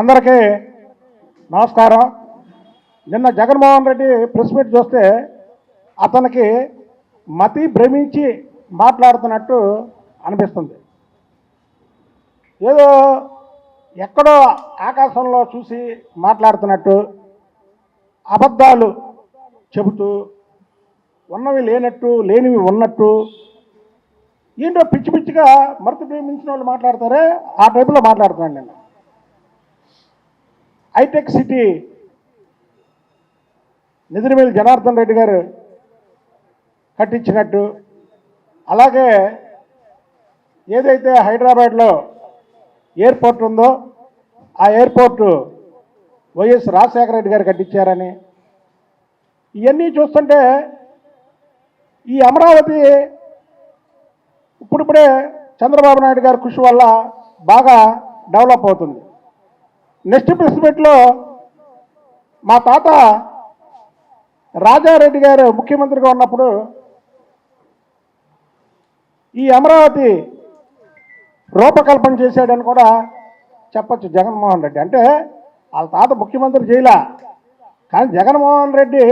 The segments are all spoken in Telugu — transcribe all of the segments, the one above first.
అందరికీ నమస్కారం. నిన్న జగన్మోహన్ రెడ్డి ప్రెస్ మీట్ చూస్తే అతనికి మతి భ్రమించి మాట్లాడుతున్నట్టు అనిపిస్తుంది. ఏదో ఎక్కడో ఆకాశంలో చూసి మాట్లాడుతున్నట్టు అబద్ధాలు చెబుతూ ఉన్నవి లేనట్టు లేనివి ఉన్నట్టు ఏంటో పిచ్చి పిచ్చిగా మరతి ప్రేమించిన వాళ్ళు మాట్లాడతారే? ఆ టైపులో మాట్లాడుతున్నాను నేను హైటెక్ సిటీ నిద్రమేలి జనార్దన్ రెడ్డి గారు కట్టించినట్టు. అలాగే ఏదైతే హైదరాబాద్లో ఎయిర్పోర్ట్ ఉందో ఆ ఎయిర్పోర్టు వైఎస్ రాజశేఖర రెడ్డి గారు కట్టించారని. ఇవన్నీ చూస్తుంటే ఈ అమరావతి ఇప్పుడిప్పుడే చంద్రబాబు నాయుడు గారి కృషి వల్ల బాగా డెవలప్ అవుతుంది. నెక్స్ట్ ప్రెస్ మీట్లో మా తాత రాజారెడ్డి గారు ముఖ్యమంత్రిగా ఉన్నప్పుడు ఈ అమరావతి రూపకల్పన చేశాడని కూడా చెప్పచ్చు జగన్మోహన్ రెడ్డి. అంటే వాళ్ళ తాత ముఖ్యమంత్రి చేయలే. కానీ జగన్మోహన్ రెడ్డి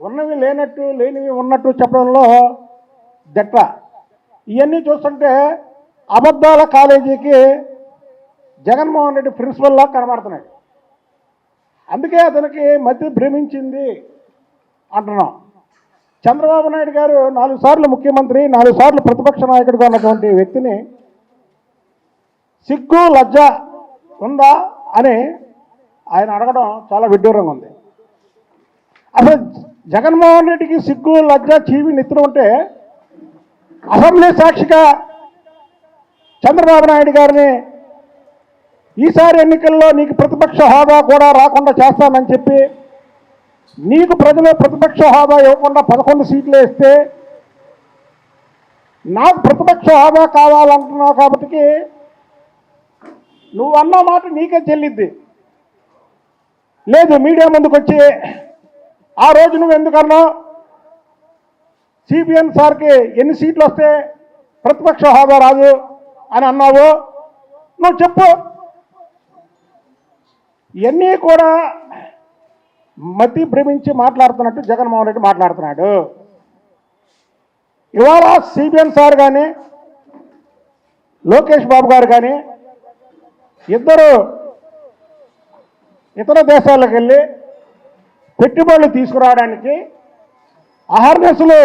ఉన్నవి లేనట్టు లేనివి ఉన్నట్టు చెప్పడంలో దట్ట ఇవన్నీ చూస్తుంటే అబద్ధాల కాలేజీకి జగన్మోహన్ రెడ్డి ప్రిన్సిపల్లా కనబడుతున్నాడు అందుకే అతనికి మతి భ్రమించింది అంటున్నాం. చంద్రబాబు నాయుడు గారు నాలుగు సార్లు ముఖ్యమంత్రి నాలుగు సార్లు ప్రతిపక్ష నాయకుడిగా ఉన్నటువంటి వ్యక్తిని సిగ్గు లజ్జ ఉందా అని ఆయన అడగడం చాలా విడ్డూరంగా ఉంది. అసలు జగన్మోహన్ రెడ్డికి సిగ్గు లజ్జ చీవి నిద్ర ఉంటే అసెంబ్లీ సాక్షిగా చంద్రబాబు నాయుడు గారిని ఈసారి ఎన్నికల్లో నీకు ప్రతిపక్ష హోదా కూడా రాకుండా చేస్తానని చెప్పి నీకు ప్రజలు ప్రతిపక్ష హోదా ఇవ్వకుండా పదకొండు సీట్లు వేస్తే నాకు ప్రతిపక్ష హోదా కావాలంటున్నావు కాబట్టి నువ్వు అన్న మాట నీకే చెల్లిద్ది. లేదు మీడియా ముందుకు వచ్చి ఆ రోజు నువ్వు ఎందుకన్నావు సిబిఎన్ సార్కి ఎన్ని సీట్లు వస్తే ప్రతిపక్ష హోదా రాదు అని అన్నావు? నువ్వు చెప్పు. ఇవన్నీ కూడా మతి భ్రమించి మాట్లాడుతున్నట్టు జగన్మోహన్ రెడ్డి మాట్లాడుతున్నాడు. ఇవాళ సిబిఎన్ సార్ కానీ లోకేష్ బాబు గారు కానీ ఇద్దరు ఇతర దేశాలకు వెళ్ళి పెట్టుబడులు తీసుకురావడానికి అహర్నెస్లు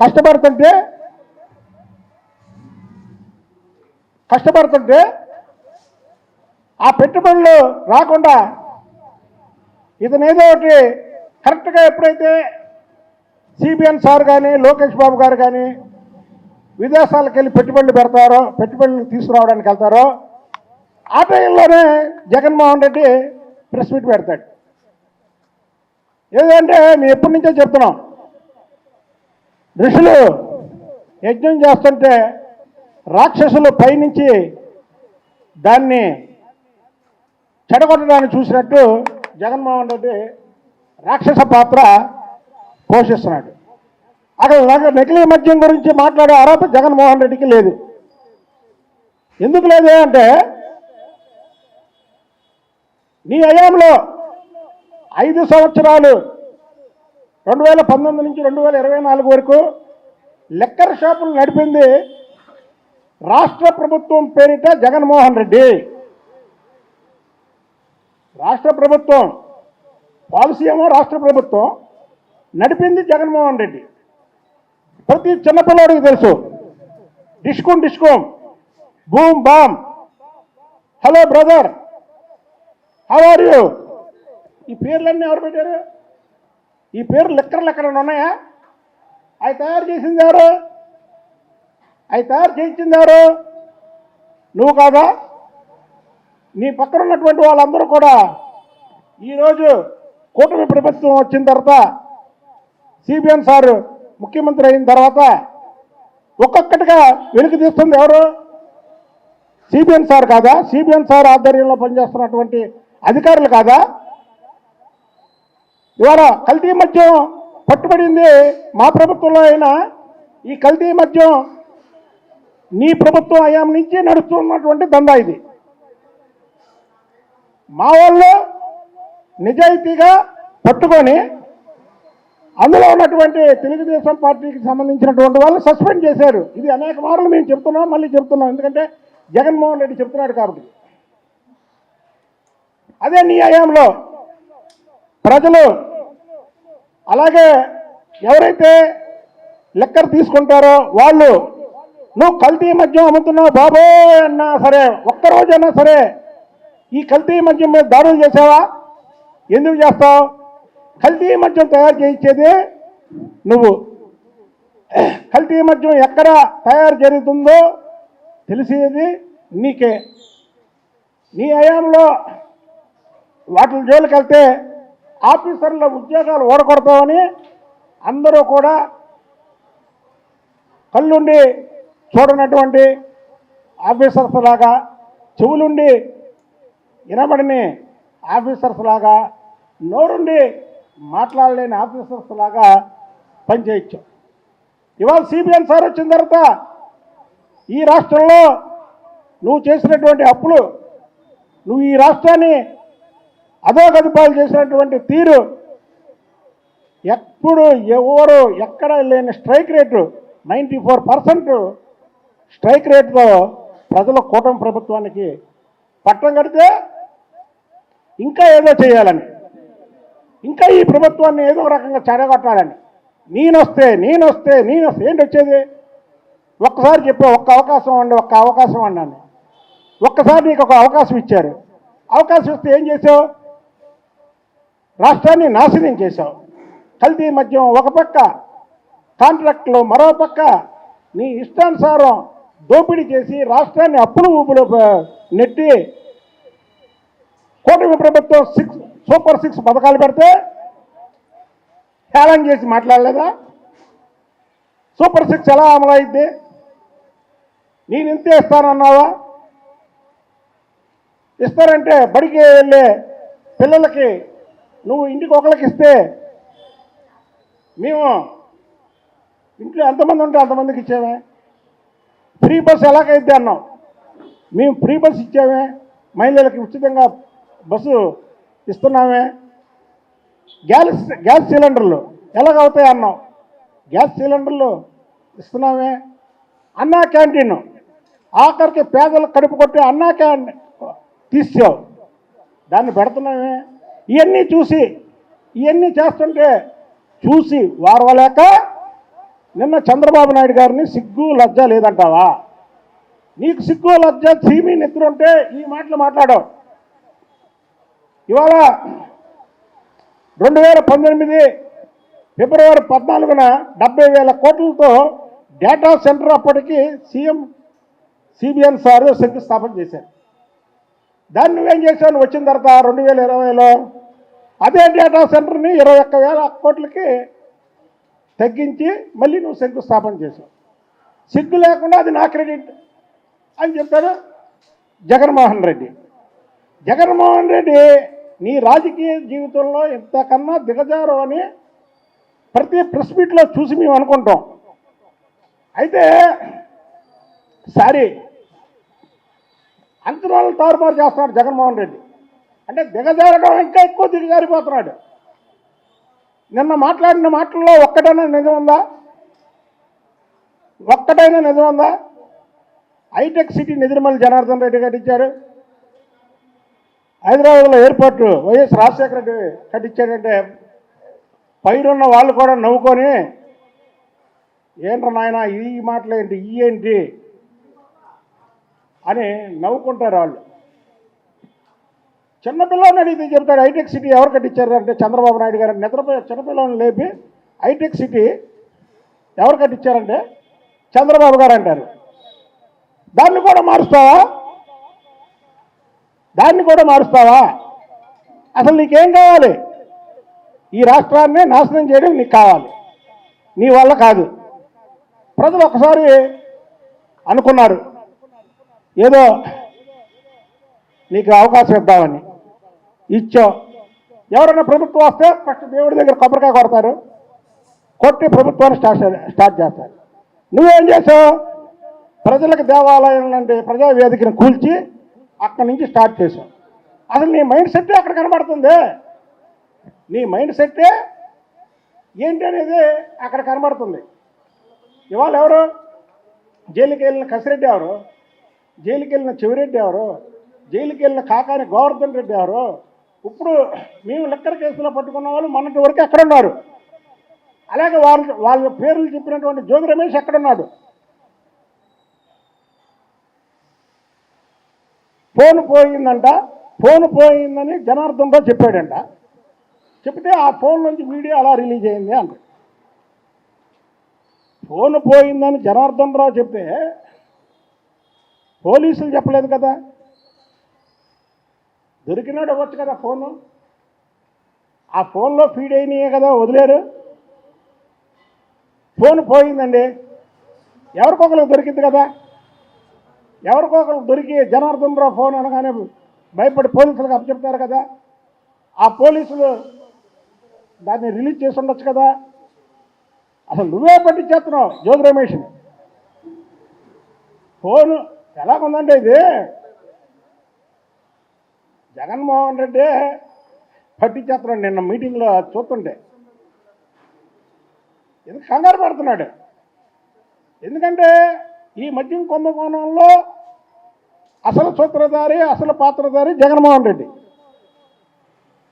కష్టపడుతుంటే కష్టపడుతుంటే ఆ పెట్టుబడులు రాకుండా ఇతనేదో ఏదో ఒకటి కరెక్ట్గా ఎప్పుడైతే సిబిఎన్ సార్ కానీ లోకేష్ బాబు గారు కానీ విదేశాలకు వెళ్ళి పెట్టుబడులు పెడతారో పెట్టుబడులు తీసుకురావడానికి వెళ్తారో ఆ టైంలోనే జగన్మోహన్ రెడ్డి ప్రెస్ మీట్ పెడతాడు. ఏదంటే మేము ఎప్పటి నుంచో చెప్తున్నాం ఋషులు యజ్ఞం చేస్తుంటే రాక్షసులు పైనుంచి దాన్ని చెడగొట్టడానికి చూసినట్టు జగన్మోహన్ రెడ్డి రాక్షస పాత్ర పోషిస్తున్నాడు. అక్కడ నకిలీ మద్యం గురించి మాట్లాడే అర్హత జగన్మోహన్ రెడ్డికి లేదు. ఎందుకు లేదు అంటే నీ హయాంలో ఐదు సంవత్సరాలు రెండు వేల పంతొమ్మిది నుంచి రెండు వేల ఇరవై నాలుగు వరకు లెక్కర్ షాపులు నడిపింది రాష్ట్ర ప్రభుత్వం పేరిట జగన్మోహన్ రెడ్డి. రాష్ట్ర ప్రభుత్వం పాలసీ ఏమో రాష్ట్ర ప్రభుత్వం నడిపింది జగన్మోహన్ రెడ్డి. ప్రతి చిన్నపిల్లడికి తెలుసు. Discom discom boom bam hello brother how are you? ఈ పేర్లన్నీ ఎవరు పెట్టారు? ఈ పేర్లు లెక్కర్లు ఎక్కడైనా ఉన్నాయా? అవి తయారు చేసింది ఎవరు? అవి తయారు చేయించింది ఎవరు? నువ్వు కాదా? నీ పక్కన ఉన్నటువంటి వాళ్ళందరూ కూడా ఈరోజు కూటమి ప్రభుత్వం వచ్చిన తర్వాత సిబిఎన్ సార్ ముఖ్యమంత్రి అయిన తర్వాత ఒక్కొక్కటిగా వెలికి తీస్తుంది ఎవరు? సిబిఎన్ సార్ కాదా? సిబిఎన్ సార్ ఆధ్వర్యంలో పనిచేస్తున్నటువంటి అధికారులు కాదా? ఇవాళ కల్తీ మద్యం పట్టుబడింది మా ప్రభుత్వంలో అయినా ఈ కల్తీ మద్యం నీ ప్రభుత్వం హయాం నుంచి నడుస్తున్నటువంటి దందా ఇది. మా వాళ్ళు నిజాయితీగా పట్టుకొని అందులో ఉన్నటువంటి తెలుగుదేశం పార్టీకి సంబంధించినటువంటి వాళ్ళు సస్పెండ్ చేశారు. ఇది అనేక మార్లు మేము చెప్తున్నాం మళ్ళీ చెప్తున్నాం. ఎందుకంటే జగన్మోహన్ రెడ్డి చెప్తున్నాడు కాబట్టి. అదే నీ హయాంలో ప్రజలు అలాగే ఎవరైతే లెక్కర్ తీసుకుంటారో వాళ్ళు నువ్వు కల్తీ మద్యం అమ్ముతున్నావు బాబోయ్ అన్నా సరే ఒక్కరోజైనా సరే ఈ కల్తీ మద్యం మీద దాడులు చేసావా ఎందుకు చేస్తావు? కల్తీ మద్యం తయారు చేయించేది నువ్వు. కల్తీ మద్యం ఎక్కడ తయారు జరుగుతుందో తెలిసేది నీకే. నీ హయాంలో వాటి జోలికి వెళ్తే ఆఫీసర్ల ఉద్యోగాలు ఓడగొడతామని అందరూ కూడా కళ్ళుండి చూడనటువంటి ఆఫీసర్స్ లాగా చెవులుండి వినబడిని ఆఫీసర్స్ లాగా నోరుండి మాట్లాడలేని ఆఫీసర్స్ లాగా పనిచేయచ్చు. ఇవాళ సిబిఎన్ సార్ వచ్చిన తర్వాత ఈ రాష్ట్రంలో నువ్వు చేసినటువంటి అప్పులు నువ్వు ఈ రాష్ట్రాన్ని అధోగతిపాలు చేసినటువంటి తీరు ఎప్పుడు ఎవరు ఎక్కడ లేని strike rate ninety four percent strike రేటుతో ప్రజల కూటమి ప్రభుత్వానికి పట్టం కడితే ఇంకా ఏదో చేయాలని ఇంకా ఈ ప్రభుత్వాన్ని ఏదో ఒక రకంగా చెరగొట్టాలని నేనొస్తే నేనొస్తే నేనొస్తే. ఏంటి వచ్చేది? ఒక్కసారి చెప్పే ఒక్క అవకాశం అండి ఒక్క అవకాశం అన్నాను ఒక్కసారి నీకు ఒక అవకాశం ఇచ్చారు. అవకాశం ఇస్తే ఏం చేసావు? రాష్ట్రాన్ని నాశనం చేశావు కల్తీ మద్యం ఒక పక్క కాంట్రాక్టులు మరో పక్క. నీ ఇష్టానుసారం దోపిడీ చేసి రాష్ట్రాన్ని అప్పుల ఊపులో నెట్టి కూటమి ప్రభుత్వం సిక్స్ సూపర్ సిక్స్ పథకాలు పెడితే హేళన చేసి మాట్లాడలేదా? సూపర్ సిక్స్ ఎలా అమలు అయింది నేను ఇంత ఇస్తానన్నావా ఇస్తారంటే బడికి వెళ్ళే పిల్లలకి నువ్వు ఇంటికి ఒకరికి ఇస్తే మేము ఇంట్లో ఎంతమంది ఉంటే అంతమందికి ఇచ్చేవా? ఫ్రీ బస్సు ఎలాగైతే అన్నాం. మేము ఫ్రీ బస్సు ఇచ్చామే మహిళలకు ఉచితంగా బస్సు ఇస్తున్నామే. గ్యాస్ గ్యాస్ సిలిండర్లు ఎలాగవుతాయి అన్నాం. గ్యాస్ సిలిండర్లు ఇస్తున్నామే. అన్నా క్యాంటీన్ ఆఖరికి పేదలు కడుపు కొట్టి అన్నా క్యాన్ తీసావు దాన్ని పెడుతున్నామే. ఇవన్నీ చూసి ఇవన్నీ చేస్తుంటే చూసి వారవలేక నిన్న చంద్రబాబు నాయుడు గారిని సిగ్గు లజ్జ లేదంటావా? నీకు సిగ్గు లజ్జ నిద్ర నెత్తురుంటే ఈ మాటలు మాట్లాడవు. ఇవాళ రెండు వేల పంతొమ్మిది ఫిబ్రవరి పద్నాలుగున డెబ్బై వేల కోట్లతో డేటా సెంటర్ అప్పటికి సీఎం సిబిఎన్ సార్ శంకుస్థాపన చేశారు. దాన్ని నువ్వేం చేశావు? వచ్చిన తర్వాత రెండు వేల ఇరవైలో అదే డేటా సెంటర్ని ఇరవై ఒక్క వేల కోట్లకి తగ్గించి మళ్ళీ నువ్వు శంకుస్థాపన చేసావు. సిగ్గు లేకుండా అది నా క్రెడిట్ అని చెప్పాడు జగన్మోహన్ రెడ్డి. జగన్మోహన్ రెడ్డి నీ రాజకీయ జీవితంలో ఇంతకన్నా దిగజారు అని ప్రతి ప్రెస్ మీట్లో చూసి మేము అనుకుంటాం. అయితే సారీ అంచనాలను తారుమారు చేస్తున్నాడు జగన్మోహన్ రెడ్డి. అంటే దిగజారడం ఇంకా ఎక్కువ దిగజారిపోతున్నాడు. నిన్న మాట్లాడిన మాటల్లో ఒక్కటైనా నిజం ఉందా? ఒక్కటైనా నిజం ఉందా? హైటెక్ సిటీ నిద్రమల్లి జనార్దన్ రెడ్డి కట్టించారు హైదరాబాద్లో ఎయిర్పోర్ట్ వైఎస్ రాజశేఖర రెడ్డి కట్టించారంటే పైరున్న వాళ్ళు కూడా నవ్వుకొని ఏంట్రా నాయన ఈ మాటలు ఏంటి ఈ ఏంటి? అని నవ్వుకుంటారు వాళ్ళు. చిన్నపిల్లని అడిగితే చెప్తాడు హైటెక్ సిటీ ఎవరు కట్టించారు? అంటే చంద్రబాబు నాయుడు గారు. నిద్రపోయే చిన్నపిల్లని లేపి హైటెక్ సిటీ ఎవరు కట్టించారంటే చంద్రబాబు గారు అంటారు. దాన్ని కూడా మారుస్తావా? దాన్ని కూడా మారుస్తావా? అసలు నీకేం కావాలి? ఈ రాష్ట్రాన్ని నాశనం చేయడం నీకు కావాలి. నీ వల్ల కాదు. ప్రజలు ఒకసారి అనుకున్నారు. ఏదో నీకు అవకాశం ఇద్దామని. ఇచ్చావు ఎవరైనా ప్రభుత్వం వస్తే ఫస్ట్ దేవుడి దగ్గర కొబ్బరికాయ కొడతారు. కొట్టి ప్రభుత్వాన్ని స్టార్ట్ స్టార్ట్ చేస్తారు. నువ్వేం చేసావు? ప్రజలకు దేవాలయం లాంటి ప్రజా వేదికను కూల్చి అక్కడి నుంచి స్టార్ట్ చేశావు అసలు నీ మైండ్ సెట్టే అక్కడ కనబడుతుంది. నీ మైండ్ సెట్టే ఏంటి అనేది అక్కడ కనబడుతుంది. ఇవాళ ఎవరు? జైలుకి వెళ్ళిన కసిరెడ్డి ఎవరు? జైలుకి వెళ్ళిన చెవిరెడ్డి ఎవరు? జైలుకి వెళ్ళిన కాకాని గోవర్ధన్ రెడ్డి ఎవరు? ఇప్పుడు మేము లెక్కర కేసులో పట్టుకున్న వాళ్ళు మొన్నటి వరకు ఎక్కడ ఉన్నారు అలాగే వాళ్ళ వాళ్ళ పేర్లు చెప్పినటువంటి జోగి రమేష్ ఎక్కడున్నాడు? ఫోన్ పోయిందంట ఫోన్ పోయిందని జనార్దన్ రావు చెప్పాడంట. చెప్తే ఆ ఫోన్ నుంచి వీడియో అలా రిలీజ్ అయింది అంట. ఫోన్ పోయిందని జనార్దన్ రావు చెప్తే పోలీసులు చెప్పలేదు కదా? దొరికినాడు అవ్వచ్చు కదా ఫోను? ఆ ఫోన్లో ఫీడ్ అయినాయే కదా వదిలేరు? ఫోన్ పోయిందండి. ఎవరికొకరికి దొరికింది కదా? ఎవరికొకరికి దొరికి జనార్దన్ రావు ఫోన్ అనగానే భయపడి పోలీసులకు అప్పచెప్తారు కదా? ఆ పోలీసులు దాన్ని రిలీజ్ చేసి ఉండొచ్చు కదా? అసలు నువ్వే పట్టించేస్తున్నావు జ్యోతి రమేష్ని. ఫోను ఎలాగుందంటే ఇది? జగన్మోహన్ రెడ్డి పట్టించేస్తున్నాడు. నిన్న మీటింగ్లో చూస్తుంటే. ఎందుకు కంగారు పడుతున్నాడు. ఎందుకంటే ఈ మద్యం కుంభకోణంలో అసలు సూత్రధారి అసలు పాత్రధారి జగన్మోహన్ రెడ్డి.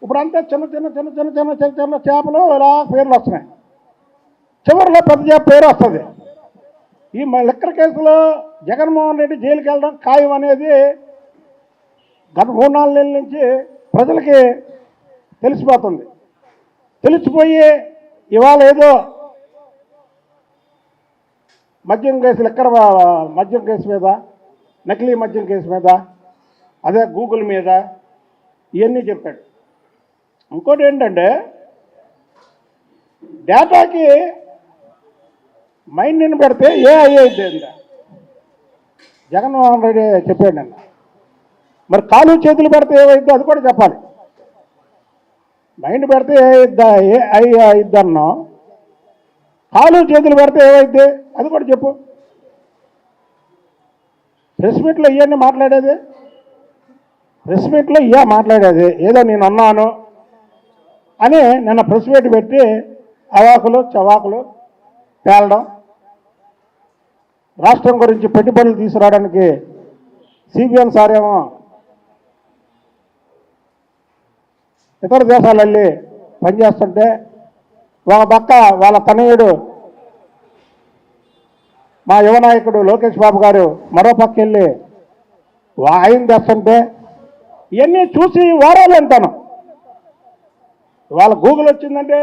ఇప్పుడంతా చిన్న చిన్న చిన్న చిన్న చిన్న చిన్న చిన్న చేపలు ఇలా పేర్లు వస్తున్నాయి. చివరిలో పెద్ద చేప పేరు వస్తుంది. ఈ మ- లిక్కర్ కేసులో జగన్మోహన్ రెడ్డి జైలుకి వెళ్ళడం ఖాయం అనేది గత మూడు నాలుగు నెలల నుంచి ప్రజలకి తెలిసిపోతుంది. తెలిసిపోయి ఇవాళ ఏదో మద్యం కేసు లెక్కర మద్యం కేసు మీద నకిలీ మద్యం కేసు మీద అదే గూగుల్ మీద ఇవన్నీ చెప్పాడు. ఇంకోటి ఏంటంటే డేటాకి మైండ్ని పెడితే ఏ అయ్యేది అంట జగన్మోహన్ రెడ్డి చెప్పాడు నిన్న. మరి కాలు చేతులు పెడితే ఏమైద్దో? అది కూడా చెప్పాలి. మైండ్ పెడితే ఏమైద్దా? ఏ అయ్యి అయిద్దన్నో. కాలు చేతులు పెడితే ఏమైద్ది? అది కూడా చెప్పు. ప్రెస్ మీట్లో ఇవన్నీ మాట్లాడేది. ప్రెస్ మీట్లో ఇయా మాట్లాడేది. ఏదో నేను అన్నాను అని నిన్న ప్రెస్ మీట్ పెట్టి అవాకులు చవాకులు పేలడం. రాష్ట్రం గురించి పెట్టుబడులు తీసుకురావడానికి సిబిఎన్ సార్ ఏమో ఇతర దేశాలు వెళ్ళి పనిచేస్తుంటే ఒక పక్క వాళ్ళ తనయుడు మా యువ నాయకుడు లోకేష్ బాబు గారు మరో పక్క వెళ్ళి వా- ఆయన తెస్తుంటే ఇవన్నీ చూసి వారాలు అంటాను వాళ్ళ గూగుల్ వచ్చిందంటే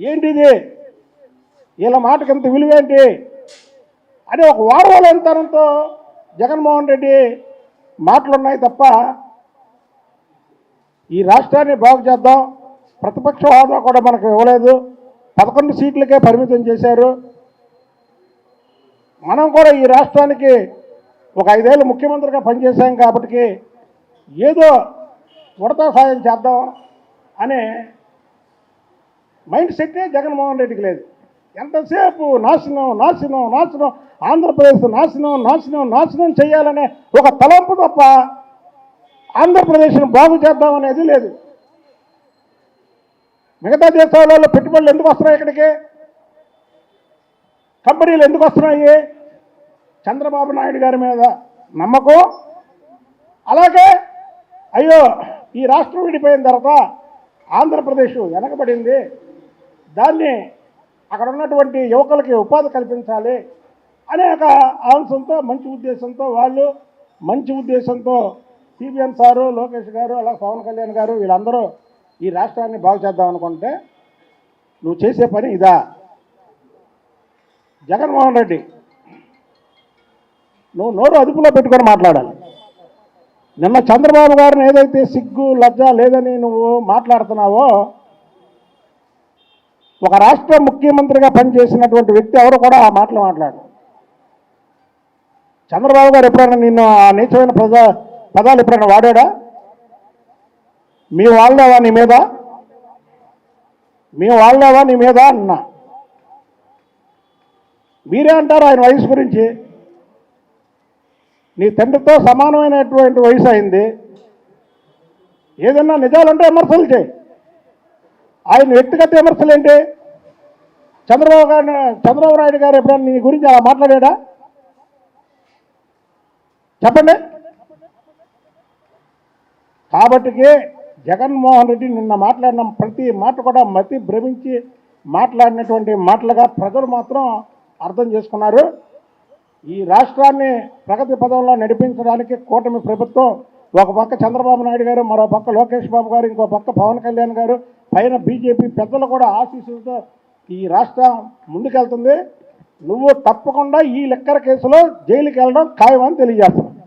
ఏంటిది? వీళ్ళ మాటకి ఇంత విలువేంటి అని ఒక వారాలు అంతరంతో జగన్మోహన్ రెడ్డి మాటలున్నాయి తప్ప ఈ రాష్ట్రాన్ని బాగు చేద్దాం. ప్రతిపక్ష హోదా కూడా మనకు ఇవ్వలేదు. పదకొండు సీట్లకే పరిమితం చేశారు. మనం కూడా ఈ రాష్ట్రానికి ఒక ఐదేళ్ళు ముఖ్యమంత్రిగా పనిచేశాం కాబట్టి ఏదో ఉడతా సాయం చేద్దాం అనే మైండ్ సెట్టే జగన్మోహన్ రెడ్డికి లేదు. ఎంతసేపు నాశనం నాశనం నాశనం ఆంధ్రప్రదేశ్ నాశనం నాశనం నాశనం చేయాలనే ఒక తలంపు తప్ప ఆంధ్రప్రదేశ్ను బాగు చేద్దాం అనేది లేదు. మిగతా దేశాలలో పెట్టుబడులు ఎందుకు వస్తున్నాయి ఇక్కడికి? కంపెనీలు ఎందుకు వస్తున్నాయి? చంద్రబాబు నాయుడు గారి మీద నమ్మకం? అలాగే అయ్యో ఈ రాష్ట్రం విడిపోయిన తర్వాత ఆంధ్రప్రదేశ్ వెనకబడింది. దాన్ని అక్కడ ఉన్నటువంటి యువకులకి ఉపాధి కల్పించాలి అనే ఒక అంశంతో మంచి ఉద్దేశంతో వాళ్ళు మంచి ఉద్దేశంతో సిబిఎం సారు లోకేష్ గారు అలా పవన్ కళ్యాణ్ గారు వీళ్ళందరూ ఈ రాష్ట్రాన్ని బాగు చేద్దాం అనుకుంటే నువ్వు చేసే పని ఇదా. జగన్మోహన్ రెడ్డి నువ్వు నోరు అదుపులో పెట్టుకొని మాట్లాడాలి. నిన్న చంద్రబాబు గారిని ఏదైతే సిగ్గు లజ్జ లేదని నువ్వు మాట్లాడుతున్నావో ఒక రాష్ట్ర ముఖ్యమంత్రిగా పనిచేసినటువంటి వ్యక్తి ఎవరు కూడా ఆ మాటలు మాట్లాడు చంద్రబాబు గారు ఎప్పుడైనా నిన్ను ఆ నీచమైన ప్రజా పదాలు ఎప్పుడైనా వాడాడా? మేము వాళ్ళేవా నీ మీద? మేము వాళ్ళేవా నీ మీద అన్నా. మీరే అంటారు ఆయన వయసు గురించి? నీ తండ్రితో సమానమైనటువంటి వయసు అయింది. ఏదన్నా నిజాలుంటే విమర్శలు చేయి. ఆయన వ్యక్తిగత విమర్శలు ఏంటి? చంద్రబాబు గారు చంద్రబాబు నాయుడు గారు ఎప్పుడైనా నీ గురించి అలా మాట్లాడా చెప్పండి. కాబట్టి జగన్మోహన్ రెడ్డి నిన్న మాట్లాడిన ప్రతి మాట కూడా మతి భ్రమించి మాట్లాడినటువంటి మాటలుగా ప్రజలు మాత్రం అర్థం చేసుకున్నారు. ఈ రాష్ట్రాన్ని ప్రగతి పదంలో నడిపించడానికి కూటమి ప్రభుత్వం ఒక పక్క చంద్రబాబు నాయుడు గారు మరో పక్క లోకేష్ బాబు గారు ఇంకో పక్క పవన్ కళ్యాణ్ గారు పైన బీజేపీ పెద్దలు కూడా ఆశీస్సులతో ఈ రాష్ట్రం ముందుకెళ్తుంది. నువ్వు తప్పకుండా ఈ లెక్కర కేసులో జైలుకి వెళ్ళడం ఖాయమని తెలియజేస్తున్నాను